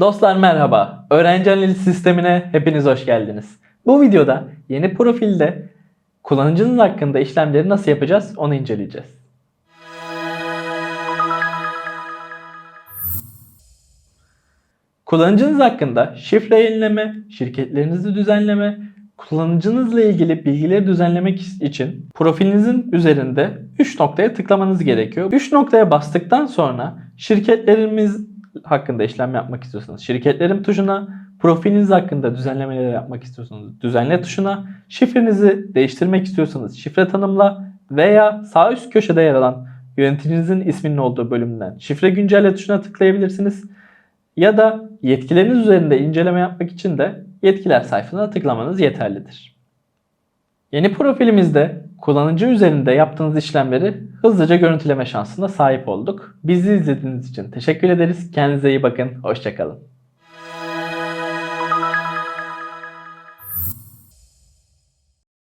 Dostlar merhaba. Öğrenci analiz sistemine hepiniz hoş geldiniz. Bu videoda yeni profilde kullanıcınız hakkında işlemleri nasıl yapacağız onu inceleyeceğiz. Kullanıcınız hakkında şifre yenileme, şirketlerinizi düzenleme, kullanıcınızla ilgili bilgileri düzenlemek için profilinizin üzerinde 3 noktaya tıklamanız gerekiyor. 3 noktaya bastıktan sonra şirketlerimiz hakkında işlem yapmak istiyorsanız şirketlerim tuşuna, profiliniz hakkında düzenlemeler yapmak istiyorsanız düzenle tuşuna, şifrenizi değiştirmek istiyorsanız şifre tanımla veya sağ üst köşede yer alan yöneticinizin isminin olduğu bölümden şifre güncelle tuşuna tıklayabilirsiniz. Ya da yetkileriniz üzerinde inceleme yapmak için de yetkiler sayfasına tıklamanız yeterlidir. Yeni profilimizde kullanıcı üzerinde yaptığınız işlemleri hızlıca görüntüleme şansına sahip olduk. Bizi izlediğiniz için teşekkür ederiz. Kendinize iyi bakın. Hoşçakalın.